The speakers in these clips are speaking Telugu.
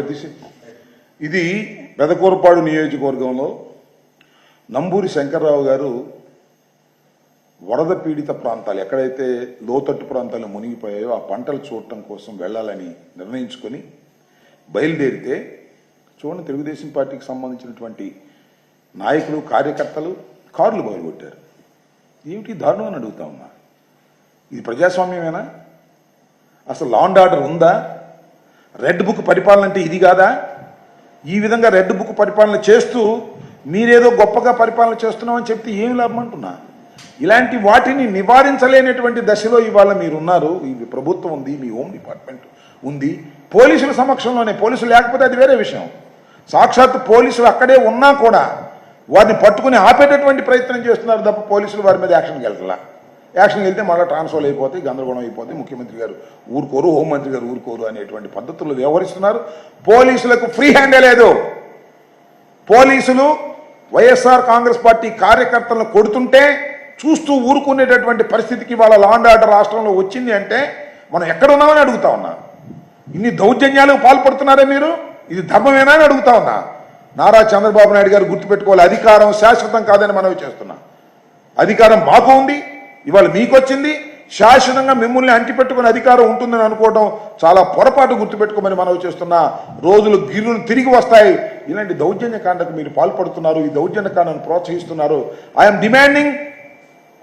తీసి ఇది పెదకూరపాడు నియోజకవర్గంలో నంబూరి శంకర్రావు గారు వరద పీడిత ప్రాంతాలు ఎక్కడైతే లోతట్టు ప్రాంతాలు మునిగిపోయాయో ఆ పంటలు చూడటం కోసం వెళ్ళాలని నిర్ణయించుకొని బయలుదేరితే చూడండి తెలుగుదేశం పార్టీకి సంబంధించినటువంటి నాయకులు కార్యకర్తలు కార్లు బయలుపెట్టారు ఏమిటి దారుణం అని అడుగుతా ఉన్నా? ఇది ప్రజాస్వామ్యమేనా? అసలు లా అండ్ ఆర్డర్ ఉందా? రెడ్ బుక్ పరిపాలన అంటే ఇది కాదా? ఈ విధంగా రెడ్ బుక్ పరిపాలన చేస్తూ మీరేదో గొప్పగా పరిపాలన చేస్తున్నామని చెప్తే ఏమి లాభం అంటున్నా? ఇలాంటి వాటిని నివారించలేనటువంటి దశలో ఇవాళ మీరున్నారు. ఈ ప్రభుత్వం ఉంది మీ హోమ్ డిపార్ట్మెంట్ ఉంది. పోలీసుల సమక్షంలోనే పోలీసులు లేకపోతే అది వేరే విషయం. సాక్షాత్ పోలీసులు అక్కడే ఉన్నా కూడా వారిని పట్టుకుని ఆపేటటువంటి ప్రయత్నం చేస్తున్నారు తప్ప పోలీసులు వారి మీద యాక్షన్కి వెళ్ళాల యాక్షన్ వెళ్తే మళ్ళీ ట్రాన్స్ఫర్ అయిపోతే గందరగోళం అయిపోతే ముఖ్యమంత్రి గారు ఊరుకోరు హోంమంత్రి గారు ఊరుకోరు అనేటువంటి పద్ధతులు వ్యవహరిస్తున్నారు. పోలీసులకు ఫ్రీ హ్యాండే లేదు. పోలీసులు వైఎస్ఆర్ కాంగ్రెస్ పార్టీ కార్యకర్తలను కొడుతుంటే చూస్తూ ఊరుకునేటటువంటి పరిస్థితికి వాళ్ళ లాండ్ ఆర్డర్ రాష్ట్రంలో వచ్చింది అంటే మనం ఎక్కడ ఉన్నామని అడుగుతా ఉన్నా. ఇన్ని దౌర్జన్యాలకు పాల్పడుతున్నారే మీరు? ఇది ధర్మమేనా అని అడుగుతా ఉన్నా. నారా చంద్రబాబు నాయుడు గారు గుర్తుపెట్టుకోవాలి అధికారం శాశ్వతం కాదని మనవి చేస్తున్నా. అధికారం మాకు ఉంది ఇవాళ మీకు వచ్చింది శాశ్వతంగా మిమ్మల్ని అంటిపెట్టుకునే అధికారం ఉంటుందని అనుకోవడం చాలా పొరపాటు గుర్తుపెట్టుకోమని మనవి చేస్తున్న రోజులు గిరును తిరిగి వస్తాయి. ఇలాంటి దౌర్జన్య కాండకు మీరు పాల్పడుతున్నారు ఈ దౌర్జన్య కాండను ప్రోత్సహిస్తున్నారు. ఐఎమ్ డిమాండింగ్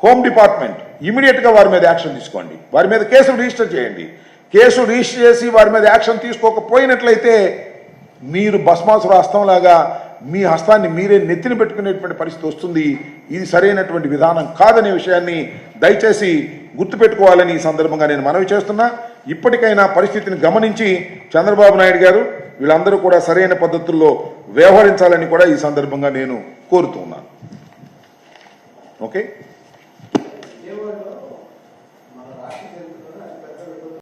హోమ్ డిపార్ట్మెంట్ ఇమీడియట్గా వారి మీద యాక్షన్ తీసుకోండి. వారి మీద కేసు రిజిస్టర్ చేయండి. కేసు రిజిస్టర్ చేసి వారి మీద యాక్షన్ తీసుకోకపోయినట్లయితే మీరు భస్మాసుర హస్తంలాగా మీ హస్తాన్ని మీరే నెత్తిన పెట్టుకునేటువంటి పరిస్థితి వస్తుంది. ఇది సరైనటువంటి విధానం కాదనే విషయాన్ని దయచేసి గుర్తుపెట్టుకోవాలని ఈ సందర్భంగా నేను మనవి చేస్తున్నా. ఇప్పటికైనా పరిస్థితిని గమనించి చంద్రబాబు నాయుడు గారు వీళ్ళందరూ కూడా సరైన పద్ధతుల్లో వ్యవహరించాలని కూడా ఈ సందర్భంగా నేను కోరుతున్నాను ఓకే?